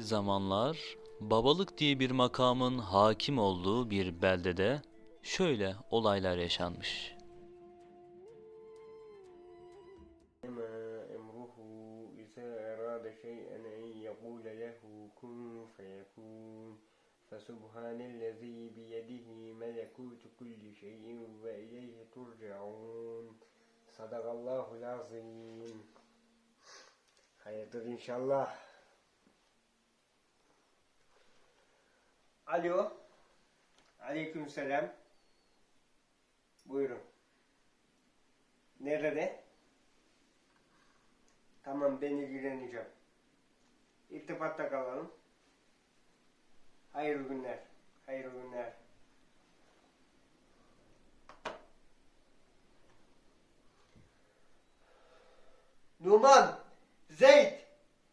zamanlar babalık diye bir makamın hakim olduğu bir beldede şöyle olaylar yaşanmış. إنما أمره إذا أراد شيئا أن يقول له كن فيكون فسبحان الذي بيده ملكوت كل شيء وإليه ترجعون صدق الله العظيم Hayırdır inşallah. Alo. Aleyküm selam. Buyurun. Nerede? Tamam ben ilgileneceğim. İrtibatta kalalım. Hayırlı günler. Hayırlı günler. Numan, Zeyd,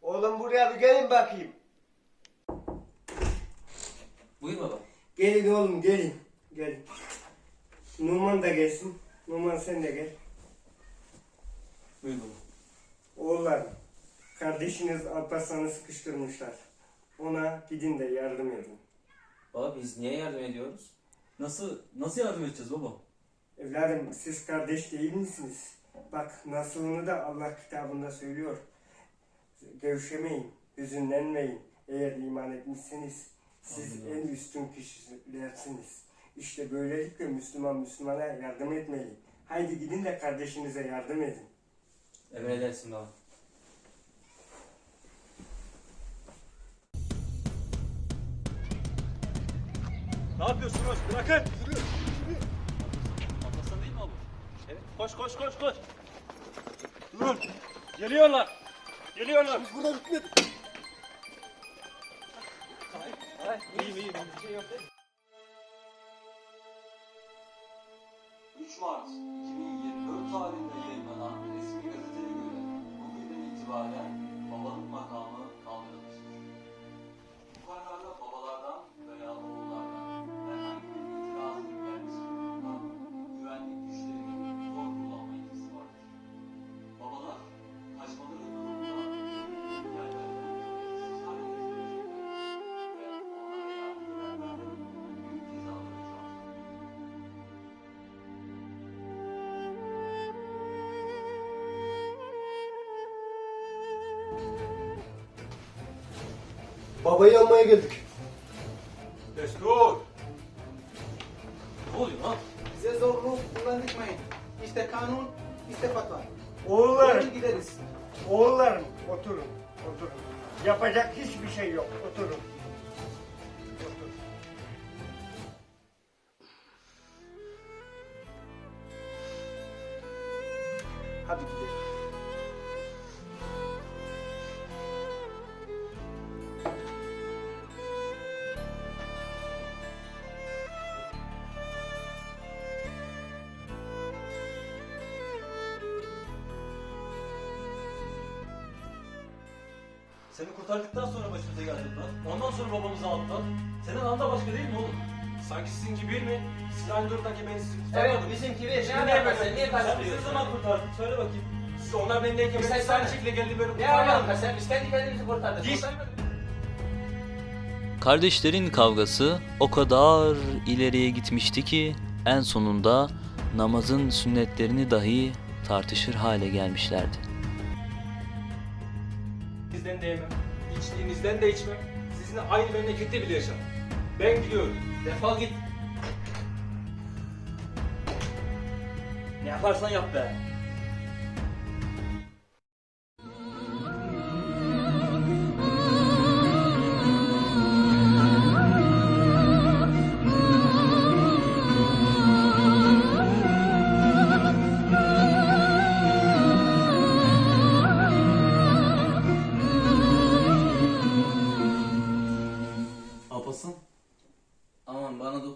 oğlum buraya bir gelin bakayım. Buyur baba. Gelin oğlum gelin. Gelin. Numan da gelsin. Numan sen de gel. Buyur baba. Oğullar, kardeşiniz Alparslan'ı sıkıştırmışlar. Ona gidin de yardım edin. Baba biz niye yardım ediyoruz? Nasıl nasıl yardım edeceğiz baba? Evladım siz kardeş değil misiniz? Bak nasılını da Allah kitabında söylüyor. Gevşemeyin, hüzünlenmeyin. Eğer iman etmişseniz siz Anladım. en üstün kişilersiniz. İşte böylelikle Müslüman Müslümana yardım etmeli. Haydi gidin de kardeşinize yardım edin. Emredersin baba. Ne yapıyorsunuz? Bırakın. Atlasan değil mi abi? Evet. Koş koş koş koş. Durun. Geliyorlar. Geliyorlar. Burada bitmedi. İyiyim iyiyim. Bir şey yok. 3 Mart 2024 tarihinde yayınlanan resmi gazeteye göre bugünden itibaren babalık makamı kaldırılmıştır. Babayı almaya geldik. Destur. Ne oluyor lan? Bize zorluğu kullandırmayın. İşte kanun, işte fatva. Oğullarım, Doğru gideriz. oğullarım oturun, oturun. Yapacak hiçbir şey yok, oturun. Oturun. Hadi gidelim. Seni kurtardıktan sonra başımıza geldi bunlar. Ondan sonra babamızı aldılar. Senin anda başka değil mi oğlum? Sanki sizinki bir mi? Siz aynı durumdaki beni sizi kurtarmadınız. Evet, bizimki bir. Şimdi Ne niye böyle? Niye Sen bizi ne karıştırıyorsun? zaman kurtardın? Söyle bakayım. Siz onlar bendeyken Biz beni sen- aynı şekilde geldi böyle Ne kurtarmadınız. yapalım sen? Biz kendi kendimizi kurtardık. Git. Kurtarmadın. Kardeşlerin kavgası o kadar ileriye gitmişti ki en sonunda namazın sünnetlerini dahi tartışır hale gelmişlerdi. Sizden de yemem. İçtiğinizden de içmem. Sizinle aynı memlekette bile yaşamam. Ben gidiyorum. Defol git. Ne yaparsan yap be.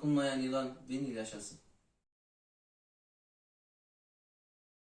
Dokunmayan yılan yıl yaşasın.